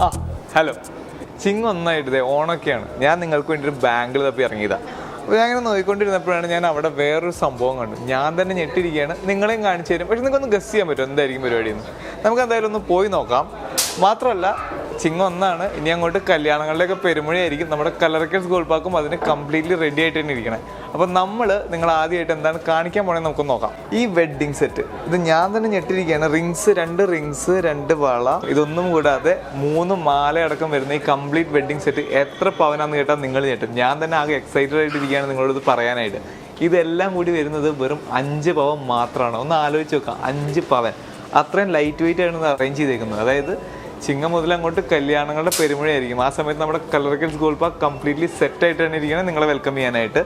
ആ. ഹലോ ചിങ് ഒന്നായിട്ട് ഓണൊക്കെയാണ്. ഞാൻ നിങ്ങൾക്ക് വേണ്ടി ഒരു ബാങ്കിൽ തപ്പി ഇറങ്ങിയതാണ് അപ്പോൾ ഞാൻ അങ്ങനെ നോക്കിക്കൊണ്ടിരുന്നപ്പോഴാണ് ഞാൻ അവിടെ വേറൊരു സംഭവം കണ്ടു. ഞാൻ തന്നെ ഞെട്ടിരിക്കുകയാണ്. നിങ്ങളെയും കാണിച്ചു തരും. പക്ഷെ നിങ്ങൾക്കൊന്ന് ഗസ് ചെയ്യാൻ പറ്റും എന്തായിരിക്കും പരിപാടിയെന്ന്? നമുക്ക് എന്തായാലും ഒന്ന് പോയി നോക്കാം. മാത്രമല്ല ചിങ്ങ ഒന്നാണ് ഇനി അങ്ങോട്ട് കല്യാണങ്ങളുടെയൊക്കെ പെരുമഴയായിരിക്കും. നമ്മുടെ കലറക്കേഴ്സ് ഗോൾ പാക്കും അതിന് കംപ്ലീറ്റ്ലി റെഡി ആയിട്ട് തന്നെ ഇരിക്കണേ. അപ്പോൾ നമ്മൾ നിങ്ങൾ ആദ്യമായിട്ട് എന്താണ് കാണിക്കാൻ പോണേ നമുക്ക് നോക്കാം. ഈ വെഡ്ഡിങ് സെറ്റ് ഇത് ഞാൻ തന്നെ ഞെട്ടിരിക്കുകയാണ് റിങ്സ് രണ്ട് റിങ്സ് രണ്ട് വള. ഇതൊന്നും കൂടാതെ മൂന്ന് മാലയടക്കം വരുന്ന ഈ കംപ്ലീറ്റ് വെഡ്ഡിങ് സെറ്റ് എത്ര പവനാന്ന് കേട്ടാൽ നിങ്ങൾ ഞെട്ടും. ഞാൻ തന്നെ ആകെ എക്സൈറ്റഡ് ആയിട്ട് ഇരിക്കുകയാണ് നിങ്ങളോട് പറയാനായിട്ട്. ഇതെല്ലാം കൂടി വരുന്നത് വെറും അഞ്ച് പവൻ മാത്രമാണ് ഒന്ന് ആലോചിച്ച് നോക്കാം. അഞ്ച് പവൻ. അത്രയും ലൈറ്റ് വെയിറ്റ് ആണ് അറേഞ്ച് ചെയ്തേക്കുന്നത്. അതായത് ചിങ്ങം മുതൽ അങ്ങോട്ട് കല്യാണങ്ങളുടെ പെരുമഴയായിരിക്കും. ആ സമയത്ത് നമ്മുടെ Gallericals gold park completely set ആയിട്ടാണ് ഇരിക്കുന്നത് നിങ്ങളെ വെൽക്കം ചെയ്യാനായിട്ട്.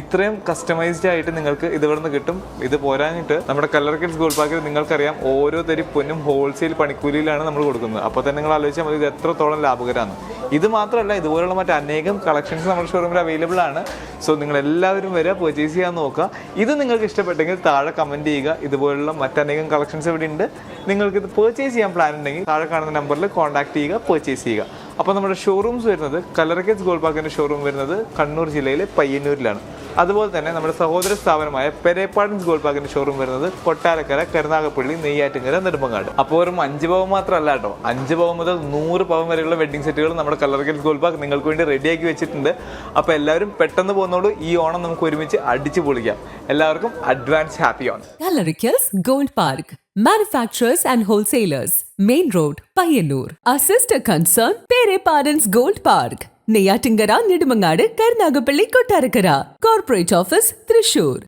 ഇത്രയും കസ്റ്റമൈസ്ഡ് ആയിട്ട് നിങ്ങൾക്ക് ഇത് ഇവിടെ നിന്ന് കിട്ടും. ഇത് പോരാഞ്ഞിട്ട് നമ്മുടെ കളറിക്കൽസ് ഗോൾ പാർക്കിൽ നിങ്ങൾക്കറിയാം ഓരോ തരി പൊന്നും ഹോൾസെയിൽ പണിക്കൂലിയിലാണ് നമ്മൾ കൊടുക്കുന്നത്. അപ്പോൾ തന്നെ നിങ്ങൾ ആലോചിച്ചാൽ മതി ഇത് എത്രത്തോളം ലാഭകരമാണ്. ഇത് മാത്രമല്ല ഇതുപോലുള്ള മറ്റ് അനേകം കളക്ഷൻസ് നമ്മുടെ ഷോറൂമിൽ അവൈലബിൾ ആണ്. സോ നിങ്ങൾ എല്ലാവരും വരെ പർച്ചേസ് ചെയ്യാൻ നോക്കുക. ഇത് നിങ്ങൾക്ക് ഇഷ്ടപ്പെട്ടെങ്കിൽ താഴെ കമന്റ് ചെയ്യുക. ഇതുപോലുള്ള മറ്റനേകം കളക്ഷൻസ് ഇവിടെ ഉണ്ട്. നിങ്ങൾക്ക് ഇത് പർച്ചേസ് ചെയ്യാൻ പ്ലാൻ ഉണ്ടെങ്കിൽ താഴെ കാണുന്ന നമ്പറിൽ കോൺടാക്ട് ചെയ്യുക പർച്ചേസ് ചെയ്യുക. അപ്പോൾ നമ്മുടെ ഷോറൂംസ് വരുന്നത് കലറക്കസ് ഗോൾഡ് പാർക്കിന്റെ ഷോറൂം വരുന്നത് കണ്ണൂർ ജില്ലയിലെ പയ്യന്നൂരിലാണ്. അതുപോലെ തന്നെ നമ്മുടെ സഹോദര സ്ഥാപനമായ പെരേപ്പാടൻസ് ഗോൾഡ് പാർക്കിന്റെ ഷോറൂം വരുന്നത് കൊട്ടാരക്കര കരുനാഗപ്പള്ളി നെയ്യാറ്റിങ്കര നെടുമ്പങ്ങാട് അപ്പോൾ ഒരു അഞ്ച് പവൻ മാത്രമല്ല കേട്ടോ അഞ്ച് പവൻ മുതൽ നൂറ് പവൻ വരെയുള്ള വെഡ്ഡിംഗ് സെറ്റുകൾ നമ്മുടെ കലർക്കൽ ഗോൾഡ് പാർക്ക് നിങ്ങൾക്ക് വേണ്ടി റെഡിയാക്കി വെച്ചിട്ടുണ്ട് അപ്പോൾ എല്ലാവരും പെട്ടെന്ന് പോകുന്നോളൂ ഈ ഓണം നമുക്ക് ഒരുമിച്ച് അടിച്ചു പൊളിക്കാം എല്ലാവർക്കും advance happy on Gallericals gold park Manufacturers and wholesalers. Main Road, Payanur. Our sister concern, Pere Parents Gold Park. Neyyattinkara Nedumangad Karunagappally Kottarakkara. Corporate office Thrissur